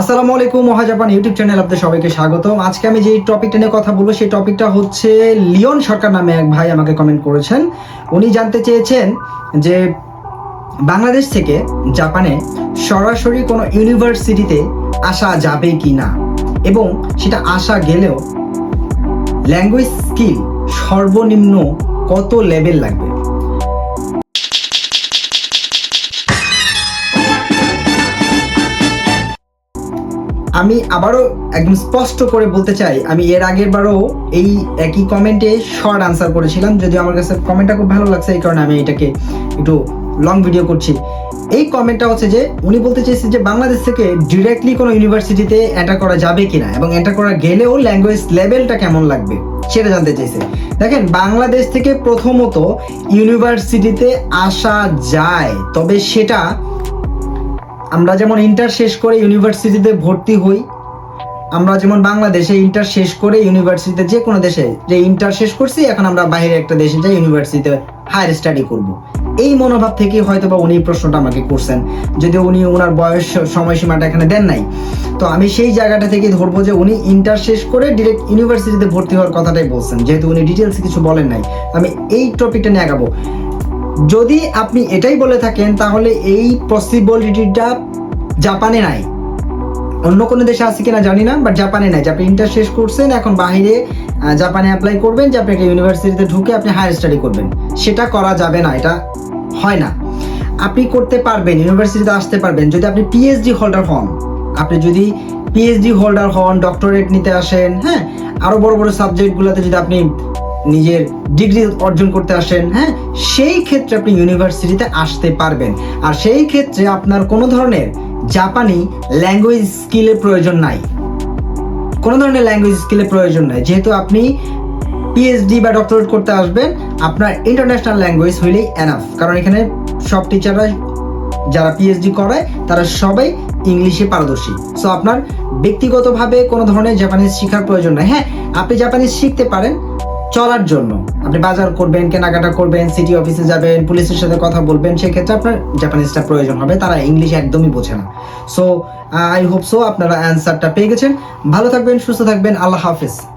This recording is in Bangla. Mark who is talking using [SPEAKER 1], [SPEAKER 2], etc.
[SPEAKER 1] আসসালামু আলাইকুম মহাজাপান ইউটিউব চ্যানেল আপনাদের সবাইকে স্বাগতম। আজকে আমি যে টপিকটা নিয়ে কথা বলব, সেই টপিকটা হচ্ছে লিওন সরকার নামে এক ভাই আমাকে কমেন্ট করেছেন। উনি জানতে চেয়েছেন যে বাংলাদেশ থেকে জাপানে সরাসরি কোনো ইউনিভার্সিটিতে আসা যাবে কি না? এবং সেটা আসা গেলেও ল্যাঙ্গুয়েজ স্কিল সর্বনিম্ন কত লেভেল লাগবে? আমি আবারও একদম স্পষ্ট করে বলতে চাই, আমি এর আগের বারও এই একই কমেন্টে শর্ট আনসার করেছিলাম, যদিও আমার কাছে কমেন্টটা খুব ভালো লাগছে, এই কারণে আমি এটাকে একটু লং ভিডিও করছি। এই কমেন্টটা হচ্ছে যে, উনি বলতে চেয়েছে যে বাংলাদেশ থেকে ডিরেক্টলি কোনো ইউনিভার্সিটিতে এন্টার করা যাবে কিনা, এবং এন্টার করা গেলেও ল্যাঙ্গুয়েজ লেভেলটা কেমন লাগবে, সেটা জানতে চাইছে। দেখেন, বাংলাদেশ থেকে প্রথমত ইউনিভার্সিটিতে আসা যায়, তবে সেটা আমরা যেমন ইন্টার শেষ করে ইউনিভার্সিটিতে ভর্তি হই, আমরা যেমন বাংলাদেশে ইন্টার শেষ করে ইউনিভার্সিটিতে যে কোনো দেশে যে ইন্টার শেষ করছি, এখন আমরা বাইরে একটা দেশে যাই ইউনিভার্সিটিতে হায়ার স্টাডি করব। এই মনোভাব থেকে হয়তো বা উনি প্রশ্নটা আমাকে করছেন। যদিও উনি ওনার বয়স সময়সীমাটা এখানে দেন নাই, তো আমি সেই জায়গাটা থেকে ধরবো যে উনি ইন্টার শেষ করে ডিরেক্ট ইউনিভার্সিটিতে ভর্তি হওয়ার কথাটাই বলছেন। যেহেতু উনি ডিটেলস কিছু বলেন নাই, আমি এই টপিকটা নিয়ে আগাবো। যদি আপনি এটাই বলে থাকেন তাহলে এই পসিবিলিটিটা জাপানে নাই। অন্য কোনো দেশে আছে কিনা জানি না বাট জাপানে নাই। আপনি ইন্টার শেষ করছেন এখন আহ, জাপানে অ্যাপ্লাই করবেন যে আপনি একটা ইউনিভার্সিটিতে ঢুকে আপনি হায়ার স্টাডি করবেন। সেটা করা যাবে না এটা হয় না। আপনি করতে পারবেন ইউনিভার্সিটিতে আসতে পারবেন। যদি আপনি পিএইচডি হোল্ডার হন আপনি যদি পিএইচডি হোল্ডার হন ডক্টরেট নিতে আসেন হ্যাঁ আরও বড় বড় সাবজেক্টগুলোতে যদি আপনি নিজের ডিগ্রি অর্জন করতে আসেন হ্যাঁ? সেই ক্ষেত্রে আপনি ইউনিভার্সিটিতে আসতে পারবেন। আর সেই ক্ষেত্রে আপনার কোনো ধরনের জাপানি ল্যাঙ্গুয়েজ স্কিলের প্রয়োজন নাই। কোনো ধরনের ল্যাঙ্গুয়েজ স্কিলের প্রয়োজন নাই। যেহেতু আপনি পিএইচডি বা ডক্টরেট করতে আসবেন, আপনার ইন্টারন্যাশনাল ল্যাঙ্গুয়েজ হইলেই এনাফ কারণ এখানে সব টিচাররা যারা পিএইচডি করায়, তারা সবাই ইংলিশে পারদর্শী। সো আপনার ব্যক্তিগতভাবে কোনো ধরনের জাপানিজ শেখার প্রয়োজন নাই। হ্যাঁ আপনি জাপানিজ শিখতে পারেন চলার জন্য। আপনি বাজার করবেন, কেনাকাটা করবেন সিটি অফিসে যাবেন পুলিশের সাথে কথা বলবেন, সেক্ষেত্রে আপনার জাপানিজটা প্রয়োজন হবে, তারা ইংলিশ একদমই বোঝে না। সো আই হোপ সো আপনারা অ্যান্সারটা পেয়ে গেছেন। ভালো থাকবেন, সুস্থ থাকবেন, আল্লাহ হাফিজ।